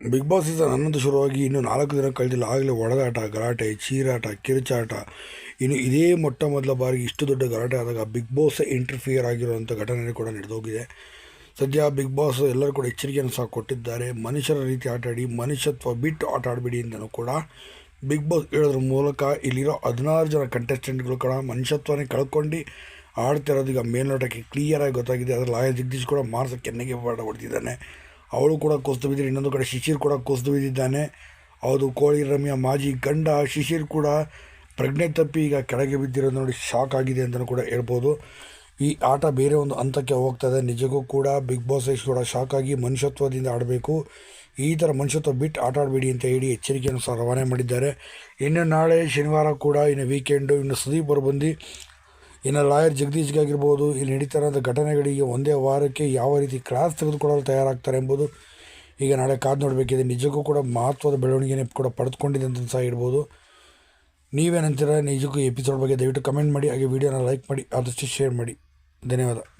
Big boss season ಹನ್ನೊಂದು ಶುರುವಾಗಿ ಇನ್ನೂ ನಾಲ್ಕು ದಿನ ಕಳೆದಿಲ್ಲ ಆಗಲೇ ಒಡೆದಾಟ ಗಲಾಟೆ ಚೀರಾಟ ಕಿರುಚಾಟ ಇನ್ನು ಇದೇ ಮೊಟ್ಟ ಮೊದಲ ಬಾರಿಗೆ ಇಷ್ಟು ದೊಡ್ಡ ಗಲಾಟೆ ಆದಾಗ ಬಿಗ್ ಬಾಸ್ ಇಂಟರ್ಫಿಯರ್ ಆಗಿರುವಂಥ ಘಟನೆ ಕೂಡ ನಡೆದೋಗಿದೆ. ಸದ್ಯ ಬಿಗ್ ಬಾಸ್ ಎಲ್ಲರೂ ಕೂಡ ಎಚ್ಚರಿಕೆಯನ್ನು ಸಹ ಕೊಟ್ಟಿದ್ದಾರೆ. ಮನುಷ್ಯರ ರೀತಿ ಆಟಾಡಿ ಮನುಷ್ಯತ್ವ ಬಿಟ್ಟು ಆಟ ಆಡಬೇಡಿ ಅಂತಲೂ ಕೂಡ ಬಿಗ್ ಬಾಸ್ ಹೇಳೋದ್ರ ಮೂಲಕ ಇಲ್ಲಿರೋ ಹದಿನಾರು ಜನ ಕಂಟೆಸ್ಟೆಂಟ್ಗಳು ಕೂಡ ಮನುಷ್ಯತ್ವನೇ ಕಳ್ಕೊಂಡು ಆಡ್ತಿರೋದು ಈಗ ಮೇಲ್ನೋಟಕ್ಕೆ ಕ್ಲಿಯರಾಗಿ ಗೊತ್ತಾಗಿದೆ. ಅದರ ಲಾಯ ಜಗದೀಶ್ ಕೂಡ ಮಾರ್ಸ ಕೆನ್ನೆಗೆ ಪಾಠ ಹೊಡೆದಿದ್ದಾನೆ ಅವಳು ಕೂಡ ಕುಸಿದು ಬಿದ್ದರೆ ಇನ್ನೊಂದು ಕಡೆ ಶಿಶಿರ್ ಕೂಡ ಕುಸಿದು ಬಿದ್ದಿದ್ದಾನೆ ಹೌದು, ಕೋಳಿ ರಮ್ಯ ಮಾಜಿ ಗಂಡ ಶಿಶಿರ್ ಕೂಡ ಪ್ರಜ್ಞೆ ತಪ್ಪಿ ಈಗ ಕೆಳಗೆ ಬಿದ್ದಿರೋದು ನೋಡಿ ಶಾಕ್ ಆಗಿದೆ ಅಂತಲೂ ಕೂಡ ಹೇಳ್ಬೋದು. ಈ ಆಟ ಬೇರೆ ಒಂದು ಹಂತಕ್ಕೆ ಹೋಗ್ತದೆ ನಿಜಕ್ಕೂ ಕೂಡ ಬಿಗ್ ಬಾಸ್ ಐಸ್ ಕೂಡ ಶಾಕ್ ಆಗಿ ಮನುಷ್ಯತ್ವದಿಂದ ಆಡಬೇಕು. ಈ ಥರ ಮನುಷ್ಯತ್ವ ಬಿಟ್ಟು ಆಟ ಆಡಬೇಡಿ ಅಂತ ಹೇಳಿ ಎಚ್ಚರಿಕೆಯನ್ನು ಸಹ ರವಾನೆ ಮಾಡಿದ್ದಾರೆ. ಇನ್ನು ನಾಳೆ ಶನಿವಾರ ಕೂಡ ಇನ್ನು ವೀಕೆಂಡು ಇನ್ನು ಸುದೀಪ್ ಅವರು ಬಂದು ಇನ್ನು ಲಾಯರ್ ಜಗದೀಶ್ಗಾಗಿರ್ಬೋದು ಇಲ್ಲಿ ನಡೀತಾರಂಥ ಘಟನೆಗಳಿಗೆ ಒಂದೇ ವಾರಕ್ಕೆ ಯಾವ ರೀತಿ ಕ್ಲಾಸ್ ತೆಗೆದುಕೊಳ್ಳಲು ತಯಾರಾಗ್ತಾರೆ ಎಂಬುದು ಈಗ ನಾಳೆ ಕಾದು ನೋಡಬೇಕಿದೆ. ನಿಜಕ್ಕೂ ಕೂಡ ಮಹತ್ವದ ಬೆಳವಣಿಗೆನೇ ಕೂಡ ಪಡೆದುಕೊಂಡಿದೆ ಅಂತ ಸಹ ಹೇಳ್ಬೋದು. ನೀವೇನಂತೀರ? ನಿಜಕ್ಕೂ ಎಪಿಸೋಡ್ ಬಗ್ಗೆ ದಯವಿಟ್ಟು ಕಮೆಂಟ್ ಮಾಡಿ, ಹಾಗೆ ವಿಡಿಯೋನ ಲೈಕ್ ಮಾಡಿ, ಆದಷ್ಟು ಶೇರ್ ಮಾಡಿ. ಧನ್ಯವಾದ.